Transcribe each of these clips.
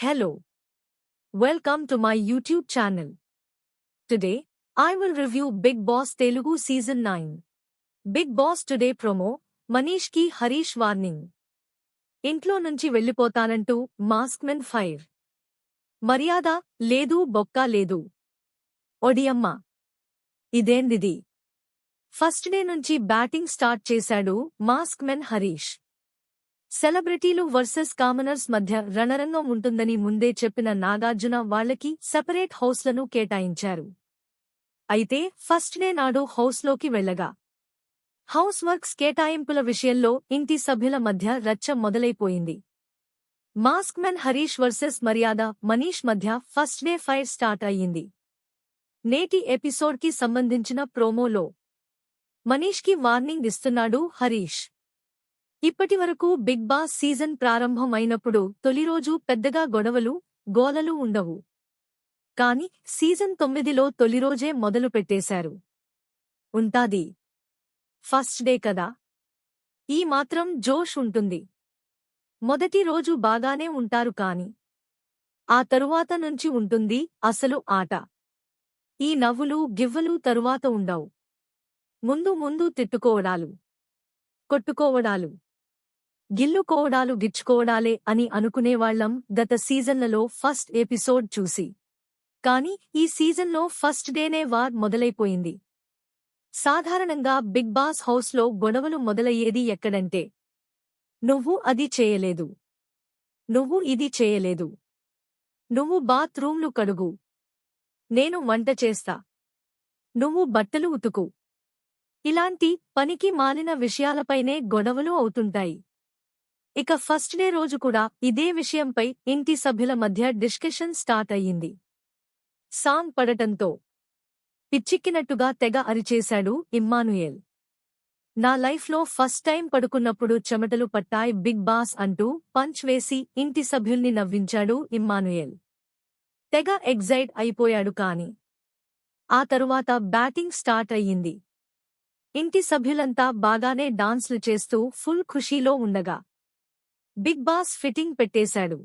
Hello. Welcome to my YouTube channel. Today, I will review Big Boss Telugu Season 9. Big Boss Today promo, Manish ki Harish warning. ఇంట్లో నుంచి వెళ్ళిపోతానంటూ మాస్క్మెన్ fire మర్యాద లేదు బొక్క లేదు ఒడియమ్మ ఇదేందిది ఫస్ట్ డే నుంచి బ్యాటింగ్ స్టార్ట్ చేశాడు మాస్క్ మెన్ హరీష్ సెలబ్రిటీలు వర్సెస్ కామనర్స్ మధ్య రణరంగం ఉంటుందని ముందే చెప్పిన నాగార్జున వాళ్ళకి సెపరేట్ హౌస్లను కేటాయించారు. అయితే ఫస్ట్ డే నాడు హౌస్లోకి వెళ్ళగా హౌస్ వర్క్స్ కేటాయింపుల విషయంలో ఇంటి సభ్యుల మధ్య రచ్చ మొదలైపోయింది. Mask men Harish versus Maryada Manish మధ్య ఫస్ట్ డే ఫైర్ స్టార్ట్ అయ్యింది. నేటి ఎపిసోడ్కి సంబంధించిన ప్రోమోలో మనీష్కి వార్నింగ్ ఇస్తున్నాడు హరీష్. ఇప్పటివరకు బిగ్ బాస్ సీజన్ ప్రారంభం అయినప్పుడు తొలిరోజు పెద్దగా గొడవలు గోలలు ఉండవు. కాని సీజన్ తొమ్మిదిలో తొలిరోజే మొదలు పెట్టేశారు. ఉంటాది. ఫస్ట్ డే కదా. ఈ మాత్రం జోష్ ఉంటుంది. మొదటి రోజు బాగానే ఉంటారు కాని ఆ తరువాత నుంచి ఉంటుంది అసలు ఆట. ఈ నవ్వులు గివ్వలు తరువాత ఉండవు. ముందు ముందు తిట్టుకోవడాలు కొట్టుకోవడాలు. గిల్లుకోవడాలు గిచ్చుకోవడాలే అని అనుకునేవాళ్ళం గత సీజన్లలో ఫస్ట్ ఎపిసోడ్ చూసి. కాని ఈ సీజన్లో ఫస్ట్ డేనే వార్ మొదలైపోయింది. సాధారణంగా బిగ్ బాస్ హౌస్లో గొడవలు మొదలయ్యేది ఎక్కడంటే నువ్వు అది చేయలేదు. నువ్వు ఇది చేయలేదు. నువ్వు బాత్రూంలు కడుగు. నేను వంట చేస్తా. నువ్వు బట్టలు ఉతుకు. ఇలాంటి పనికి మాలిన విషయాలపైనే గొడవలు అవుతుంటాయి. ఇక ఫస్ట్ డే రోజు కూడా ఇదే విషయంపై ఇంటి సభ్యుల మధ్య డిస్కషన్ స్టార్ట్ అయ్యింది. సాంగ్ పడటంతో పిచ్చిక్కినట్టుగా తెగ అరిచేశాడు ఇమ్మానుయేల్. నా లైఫ్లో ఫస్ట్ టైం పడుకున్నప్పుడు చెమటలు పట్టాయ్ బిగ్ బాస్ అంటూ పంచ్ వేసి ఇంటి సభ్యుల్ని నవ్వించాడు ఇమ్మానుయేల్. తెగ ఎగ్జైట్ అయిపోయాడు కాని ఆ తరువాత బ్యాటింగ్ స్టార్ట్ అయ్యింది. ఇంటి సభ్యులంతా బాగానే డాన్స్లు చేస్తూ ఫుల్ ఖుషీలో ఉండగా బిగ్ బాస్ ఫిట్టింగ్ పెట్టేశాడు.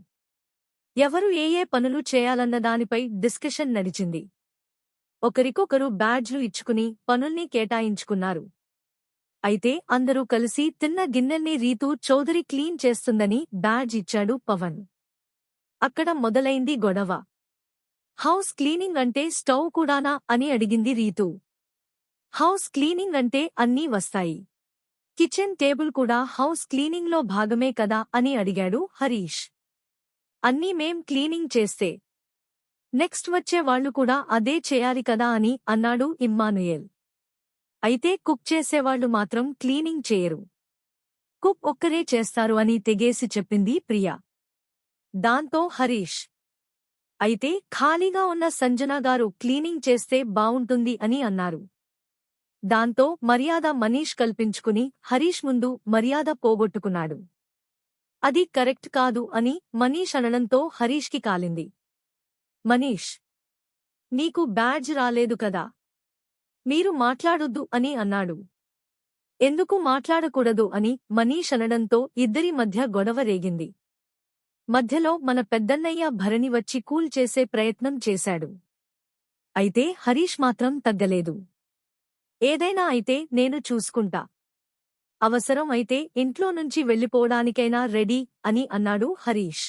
ఎవరు ఏ ఏ పనులు చేయాలన్న దానిపై డిస్కషన్ నడిచింది. ఒకరికొకరు బ్యాడ్జ్లు ఇచ్చుకుని పనుల్ని కేటాయించుకున్నారు. అయితే అందరూ కలిసి తిన్న గిన్నెల్ని రీతూ చౌదరి క్లీన్ చేస్తుందని బ్యాడ్జ్ ఇచ్చాడు పవన్. అక్కడ మొదలైంది గొడవ. హౌస్ క్లీనింగ్ అంటే స్టవ్ కూడానా అని అడిగింది రీతూ. హౌస్ క్లీనింగ్ అంటే అన్నీ వస్తాయి. కిచెన్ టేబుల్ కూడా హౌస్ క్లీనింగ్లో భాగమే కదా అని అడిగాడు హరీష్. అన్నీ మేం క్లీనింగ్ చేస్తే. నెక్స్ట్ వచ్చే వాళ్ళు కూడా అదే చేయాలి కదా అని అన్నాడు ఇమ్మానుయేల్. అయితే కుక్ చేసేవాళ్ళు మాత్రం క్లీనింగ్ చేయరు. కుక్ ఒక్కరే చేస్తారు అని తెగేసి చెప్పింది ప్రియా. దాంతో హరీష్. అయితే ఖాళీగా ఉన్న సంజనా గారు క్లీనింగ్ చేస్తే బావుంటుంది అని అన్నారు. దాంతో మర్యాద మనీష్ కల్పించుకుని హరీష్ ముందు మర్యాద పోగొట్టుకున్నాడు. అది కరెక్ట్ కాదు అని మనీష్ అనడంతో హరీష్కి కాలింది. మనీష్ నీకు బ్యాడ్జ్ రాలేదు కదా? మీరు మాట్లాడొద్దు అని అన్నాడు. ఎందుకు మాట్లాడకూడదు అని మనీష్ అనడంతో ఇద్దరి మధ్య గొడవ రేగింది. మధ్యలో మన పెద్దన్నయ్య భరణి వచ్చి కూల్ చేసే ప్రయత్నం చేశాడు. అయితే హరీష్ మాత్రం తగ్గలేదు. ఏదైనా అయితే నేను చూసుకుంటా. అవసరం అయితే ఇంట్లో నుంచి వెళ్ళిపోవడానికైనా రెడీ అని అన్నాడు హరీష్.